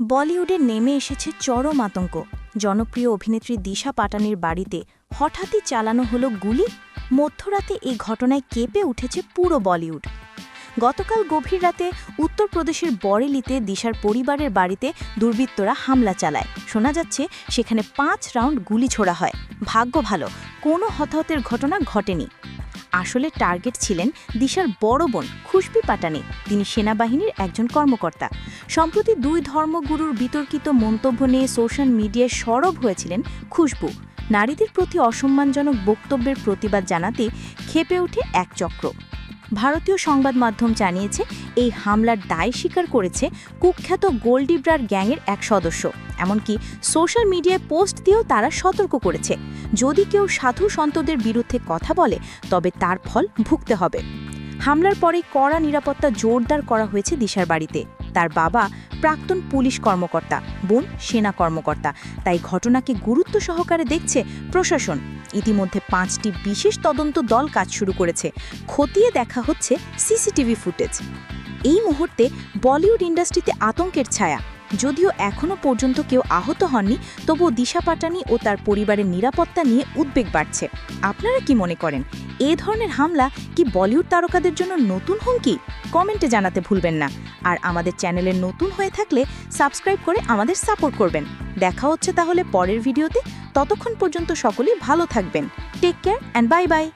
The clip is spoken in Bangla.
বলিউডে নেমে এসেছে চরম আতঙ্ক। জনপ্রিয় অভিনেত্রী দিশা পাটানির বাড়িতে হঠাৎই চালানো হলো গুলি। মধ্যরাতে এই ঘটনায় কেঁপে উঠেছে পুরো বলিউড। গতকাল গভীর রাতে উত্তরপ্রদেশের বরেলিতে দিশার পরিবারের বাড়িতে দুর্বৃত্তরা হামলা চালায়। শোনা যাচ্ছে, সেখানে পাঁচ রাউন্ড গুলি ছোড়া হয়। ভাগ্য ভালো, কোনো হতাহতের ঘটনা ঘটেনি। আসলে টার্গেট ছিলেন দিশার বড় বোন খুশবি পাটানি। তিনি সেনাবাহিনীর একজন কর্মকর্তা। সম্প্রতি দুই ধর্মগুরুর বিতর্কিত মন্তব্য নিয়ে সোশ্যাল মিডিয়ায় সরব হয়েছিলেন খুশবু। নারীদের প্রতি অসম্মানজনক বক্তব্যের প্রতিবাদ জানাতে খেপে ওঠে এক চক্র। ভারতীয় সংবাদ মাধ্যম জানিয়েছে, এই হামলার দায় স্বীকার করেছে কুখ্যাত গোল্ডিব্রার গ্যাংয়ের এক সদস্য। এমনকি সোশ্যাল মিডিয়ায় পোস্ট দিয়েও তারা সতর্ক করেছে। যদি কেউ সাধু সন্তদের বিরুদ্ধে কথা বলে, তবে তার ফল ভুগতে হবে। হামলার পরে কড়া নিরাপত্তা জোরদার করা হয়েছে দিশার বাড়িতে। তার বাবা প্রাক্তন পুলিশ কর্মকর্তা, বোন সেনা কর্মকর্তা। তাই ঘটনাকে গুরুত্ব সহকারে দেখছে প্রশাসন। ইতিমধ্যে পাঁচটি বিশেষ তদন্ত দল কাজ শুরু করেছে। খতিয়ে দেখা হচ্ছে সিসিটিভি ফুটেজ। এই মুহূর্তে বলিউড ইন্ডাস্ট্রিতে আতঙ্কের ছায়া। যদিও এখনও পর্যন্ত কেউ আহত হননি, তবুও দিশা পাটানি ও তার পরিবারের নিরাপত্তা নিয়ে উদ্বেগ বাড়ছে। আপনারা কি মনে করেন, এ ধরনের হামলা কি বলিউড তারকাদের জন্য নতুন হুমকি? কমেন্টে জানাতে ভুলবেন না। আর আমাদের চ্যানেলে নতুন হয়ে থাকলে সাবস্ক্রাইব করে আমাদের সাপোর্ট করবেন। দেখা হচ্ছে তাহলে পরের ভিডিওতে। ততক্ষণ পর্যন্ত সকলেই ভালো থাকবেন। Take care and bye bye.